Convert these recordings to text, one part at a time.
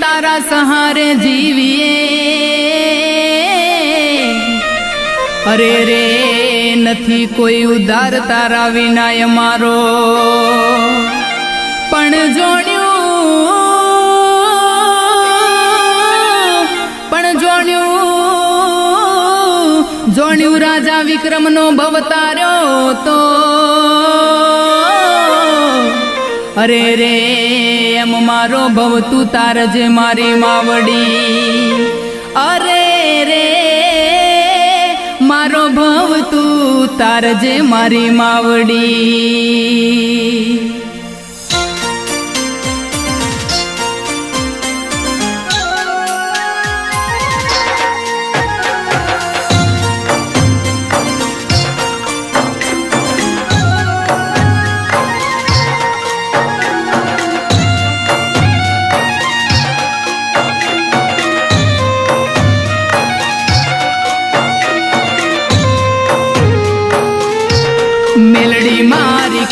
તારા સહારે જીવીએ. અરે રે, નથી કોઈ ઉદાર તારા વિનાય મારો. પણ જોણ્યું પણ જોણ્યું જોણ્યું રાજા વિક્રમનો ભવતાર્યો તો. અરે રે, એમ મારો ભવ તું તારજે મારી માવડી. અરે રે, મારો ભવ તું તારજે મારી માવડી.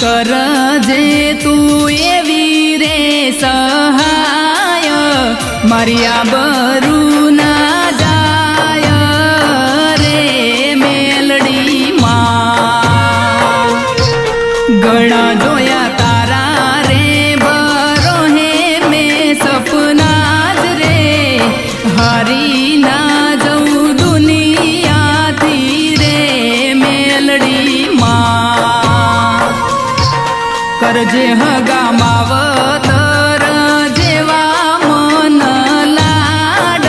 મારી કર જે તું એવી રે સહાય. મારી આ બરું કરજે હગા માવતર જેવા મન લાડ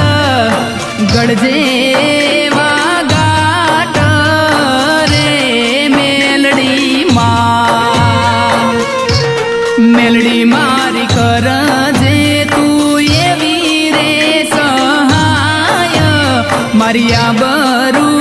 ગળજે ગાટ મેલડી માં. મેલડી મારી કર જે તું એવી રે સહાય, મારી આ બરું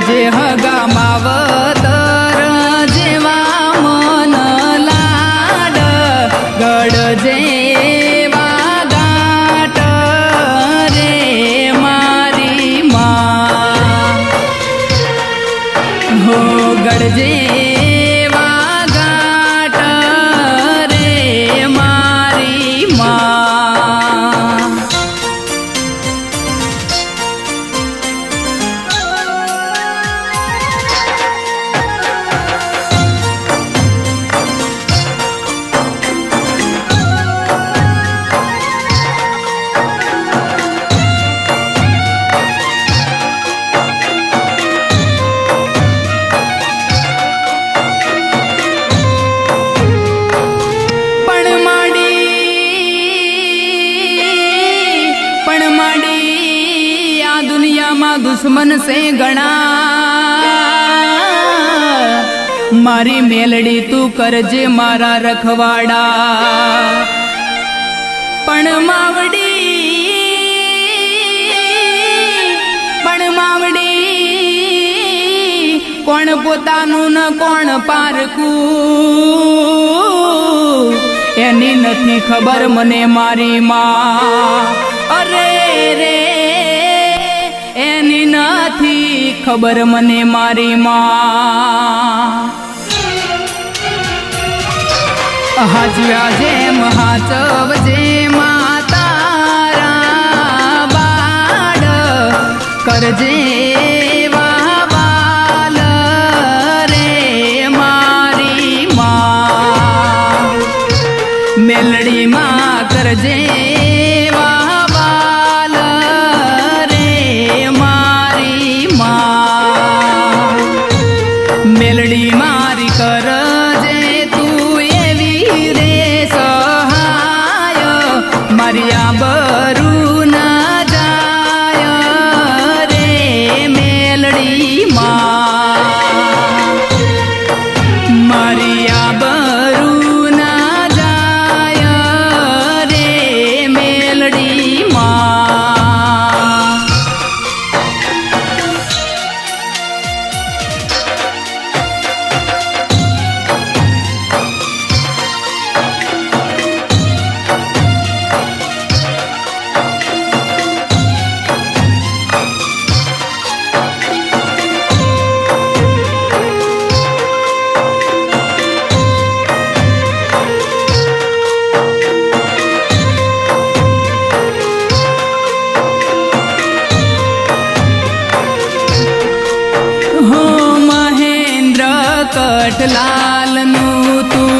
કરજે હગા માવતર જેવા મન લાડ ગાટ રે મારી માં. હો દુનિયામાં દુશ્મન સે ગણા. મારી મેલડી તું કરજે મારા રખવાડા. પણ માવડી પણ માવડી, કોણ પોતાનું ન કોણ પારકું એની નથી ખબર મને મારી માં. અરે રે ખબર મને મારી માં. હાજવ્યા જેમ હાચવ જે માતારા બાળ કરજે હો મહેન્દ્ર કઠલાલનું તું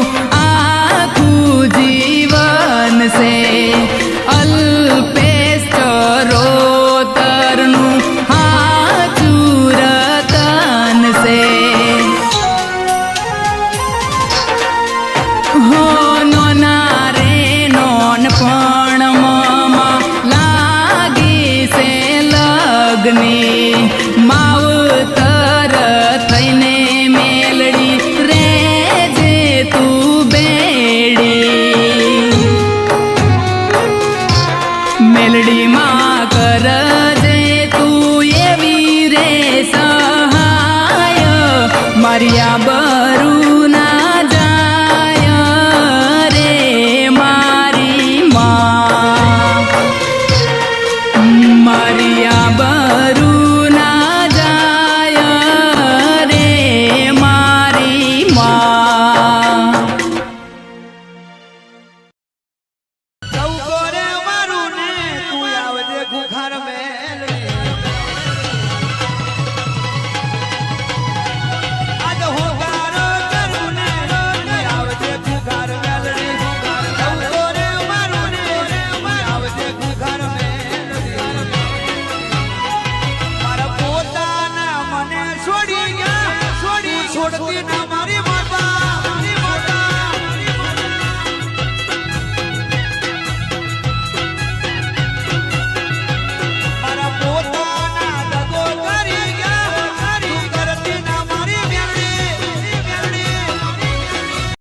ಬರು